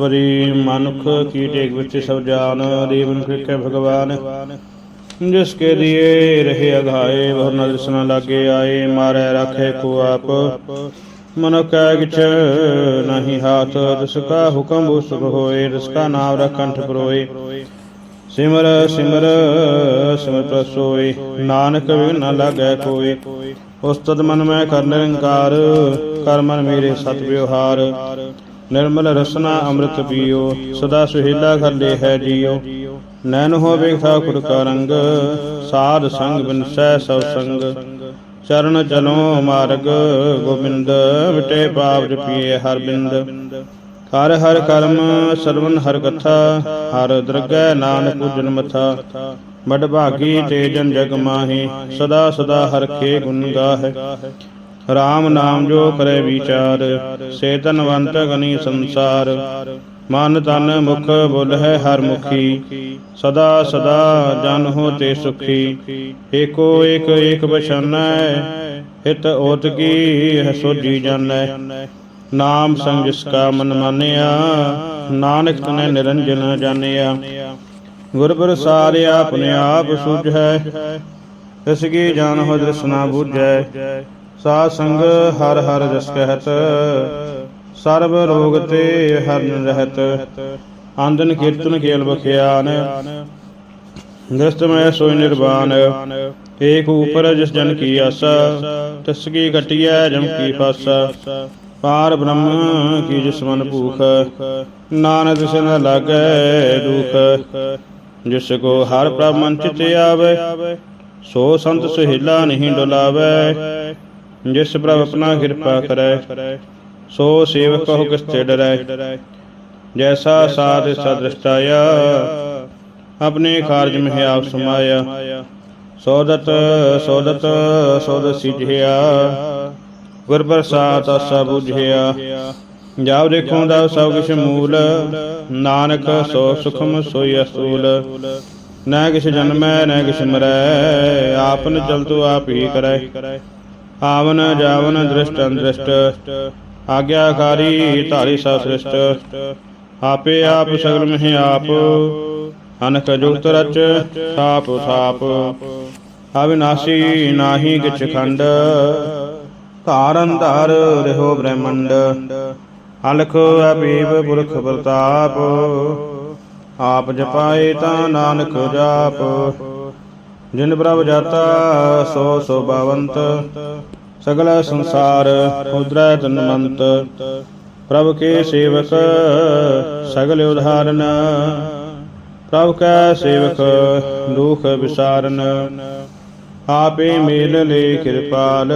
ਵਰੀ ਮਨੁਖ ਕੀ ਟੇਕ ਵਿੱਚ ਸਭ ਜਾਨ, ਦੇਵਨ ਕਿਰਕੇ ਭਗਵਾਨ। ਜਿਸ ਕੇ ਦਿਏ ਰਹੇ ਅਘਾਏ ਬਹੁ ਨਦਰ ਲਾਗੇ ਆਏ, ਮਾਰੇ ਰੱਖੇ ਕੋ ਆਪ। ਮਨੁ ਕਿਛ ਨਹੀਂ ਹਾਥ, ਜਿਸ ਕਾ ਹੁਕਮ ਉਸਕ ਹੋਏ, ਜਿਸ ਕਾ ਨਾਮ ਰਖੰਠ ਪਰੋਏ। ਸਿਮਰ ਸਿਮਰ ਸਿਮਰ ਪ੍ਰਸੋਈ ਨਾਨਕ ਵਿਘਨ ਨ ਲਾਗੈ ਕੋਈ ਉਸਤਤ ਮਨ ਮੈਂ ਕਰ ਨਿਰੰਕਾਰ, ਕਰ ਮਨ ਮੇਰੇ ਸਤ ਵਿਵਹਾਰ। ਨਿਰਮਲ ਰਸਨਾ ਅੰਮ੍ਰਿਤ ਪੀਓ, ਸਦਾ ਸੁਹੇਲਾ ਖੱਲੇ ਹੈ ਜੀਓ। ਨੈਣ ਹੋਵੇ ਠਾਕੁਰ ਕਾ ਰੰਗ, ਸਾਧ ਸੰਗ ਬਿਨਸੈ ਸਭ ਸੰਗ। ਚਰਨ ਚਲੋ ਮਾਰਗ, ਗੋਬਿੰਦ ਵਿਟੇ ਪਾਪ ਜਪੀਏ ਹਰ ਬਿੰਦ। ਹਰ ਹਰ ਕਰਮ, ਸਰਵਨ ਹਰ ਕਥਾ, ਹਰ ਦਰਗਹਿ ਨਾਨਕ ਪੂਜਨ ਮਥਾ। ਬੜ ਭਾਗੀ ਤੇ ਜਨ ਜਗ ਮਾਹੀ, ਸਦਾ ਸਦਾ ਹਰ ਕੇ ਗੁਣ ਗਾਹੈ। RAM ਨਾਮ ਜੋ ਕਰੇ ਵਿਚਾਰ, ਸੇ ਧਨਵੰਤ ਗਨੀ ਸੰਸਾਰ। ਮਨ ਤਨ ਮੁਖ ਬੁਲ ਹੈ ਹਰ ਮੁਖੀ, ਸਦਾ ਸਦਾ ਜਨ ਹੋ ਤੇ ਸੁਖੀ। ਏਕੋ ਏਕ ਏਕ ਬਸ਼ਨੈ ਹਿਤ ਓਤ ਕੀ ਹੈ ਜਾਣੈ। ਨਾਮ ਸੰਗ ਜਿਸ ਕਾ ਮਨ ਮਾਨਿਆ, ਨਾਨਕ ਤਨੇ ਨਿਰੰਜਨ ਜਾਣਿਆ। ਗੁਰ ਪ੍ਰਸਾਦਿ ਆਪਣੇ ਆਪ ਸੁਝੈ, ਤਿਸ ਕੀ ਜਾਣ ਹੋ ਦਰਸਨਾ ਬੂਝੈ। ਸਾਧ ਸੰਗ ਹਰ ਹਰ ਜਸ ਕਹਿਤ, ਸਰਬ ਰੋਗ ਤੇ ਹਰਨ ਰਹਿਤ, ਆਂਦਨ ਕੀਰਤਨ ਕੇਲ ਬਖਿਆਨ ਦ੍ਰਿਸ਼ਟ ਮੈਂ ਨਿਰਵਾਨ, ਏਕ ਉਪਰ ਜਿਸ ਜਨ ਕੀ ਆਸਾ, ਤਿਸ ਕੀ ਕਟਿਐ ਜਮ ਕੀ ਫਾਸਾ, ਪਾਰ ਬ੍ਰਹਮ ਕੀ ਜਿਸ ਮਨ ਭੂਖ, ਨਾਨਕ ਤਿਸ ਨ ਲਾਗੈ ਦੁਖ, ਜਿਸ ਕੋ ਹਰ ਪ੍ਰਭ ਮਨ ਚਿਤ ਆਵੇ, ਸੋ ਸੰਤ ਸੁਹੇਲਾ ਨਹੀਂ ਡੁਲਾਵੇ ਜਿਸ ਪ੍ਰਭ ਆਪਣਾ ਕਿਰਪਾ ਕਰੈ ਸੋ ਸੇਵਕ ਕਹੋ ਕਿਸ ਤੇ ਡਰੈ। ਜੈਸਾ ਸਾਧ ਸਦ੍ਰਿਸ਼ਟਾਇਆ ਆਪਣੇ ਕਾਰਜ ਮਹਿ ਆਪ ਸਮਾਇਆ। ਸੋਦਤ ਸੋਦਤ ਸੋਦ ਸਿਝਿਆ ਗੁਰ ਪ੍ਰਸਾਦ ਆਸਾ ਬੁਝਿਆ। ਜਾਉ ਦੇਖੋ ਦਾ ਸਭ ਕਿਛ ਮੂਲ। ਨਾਨਕ ਸੋ ਸੁਖਮ ਸੋਈ ਅਸੂਲ। ਨਾ ਕਿਛ ਜਨਮੈ ਨਾ ਕਿਛ ਮਰੈ। ਆਪਨ ਚਲਤੁ ਆਪ ਹੀ ਕਰੈ। ਆਵਨ ਜਾਵਨ ਦ੍ਰਿਸ਼ਟ ਅੰਦ੍ਰਿਸ਼ਟ ਆਗਿਆਕਾਰੀ ਧਾਰੀ ਸਾ ਸ੍ਰਿਸ਼ਟ। ਆਪੇ ਆਪ ਸਗਲ ਮਹਿ ਆਪ ਅਨਕ ਜੁਗਤ ਰਚ ਸਾਪ ਸਾਪ ਅਵਿਨਾਸੀ ਨਾਹੀ ਕਿਛ ਖੰਡ, ਧਾਰਨ ਧਾਰ ਰਹਿਓ ਬ੍ਰਹਮੰਡ। ਅਲਖ ਅਪੀਬ ਪੁਰਖ ਪ੍ਰਤਾਪ, ਆਪ ਜਪਾਏ ਤਾਂ ਨਾਨਕ ਜਾਪ। ਜਿਨ ਪ੍ਰਭ ਜਾਤਾ, ਸੋ ਸੁਭਾਵੰਤ। ਸਗਲ ਸੰਸਾਰ ਉਦਰੈ ਤਨਮੰਤ। ਪ੍ਰਭ ਕੇ ਸੇਵਕ, ਸਗਲ ਉਧਾਰਨ। ਪ੍ਰਭ ਕੈ ਸੇਵਕ, ਦੁਖ ਵਿਸਾਰਨ। ਆਪੇ ਮੇਲ ਲੈ ਕਿਰਪਾਲ।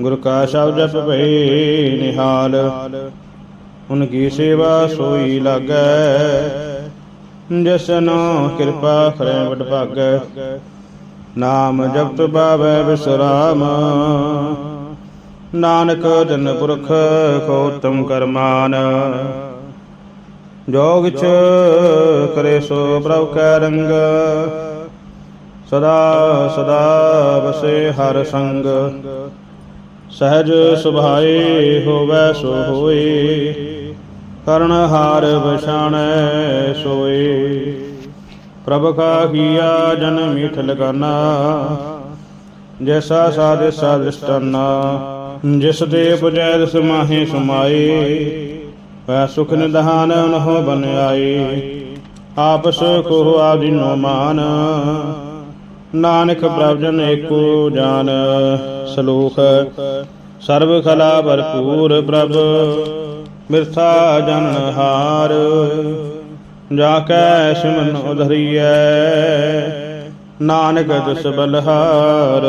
ਗੁਰ ਕਾ ਸ਼ਬਦ ਜਪ ਭਈ ਨਿਹਾਲ। ਉਨ ਕੀ ਸੇਵਾ ਸੋਈ ਲਾਗੈ। ਜਸਨੋ ਕਿਰਪਾ ਕਰੈ ਵਡ ਭਾਗੈ। ਨਾਮ ਜਪਤ ਬਾਵੈ ਵਿਸਰਾਮ। ਨਾਨਕ ਜਨ ਪੁਰਖ ਕੋ ਉਤਮ ਕਰਮਾਨ। ਜੋ ਚ ਕਰੇ ਸੋ ਪ੍ਰਭ ਕੈ ਰੰਗ। ਸਦਾ ਸਦਾ ਬਸੇ ਹਰ ਸੰਗ। ਸਹਿਜ ਸੁਭਾਏ ਹੋਵੈ ਸੋ ਹੋਏ। ਕਰਨ ਹਾਰ ਬਛਾਣੈ ਸੋਏ। ਪ੍ਰਭ ਕਾ ਕੀਆ ਜਨ ਮਿਠਲ ਲਗਾਨਾ, ਜੈਸਾ ਸਾਧੇ ਸਾਦ੍ਰਿਸ਼ਟਨਾ ਜਿਸ ਦੇ ਪੁਜੈ ਦਸ ਮਾਹੇ ਸਮਾਏ, ਵੈ ਸੁਖ ਨਿਧਾਨ ਨਹੁ ਬਨ ਆਏ। ਆਪਸ ਕੋ ਆਦਿਨੋ ਮਾਨ, ਨਾਨਕ ਪ੍ਰਭ ਜਨ ਏਕੋ ਜਾਨ। ਸਲੋਖ ਸਰਬ ਕਲਾ ਭਰਪੂਰ ਪ੍ਰਭ। ਮਿਰਥਾ ਜਨਨ ਹਾਰ ਜਾ ਕੈ ਸਿਮਨ ਉਧਰੀਐ। ਨਾਨਕ ਦਸ ਬਲਹਾਰ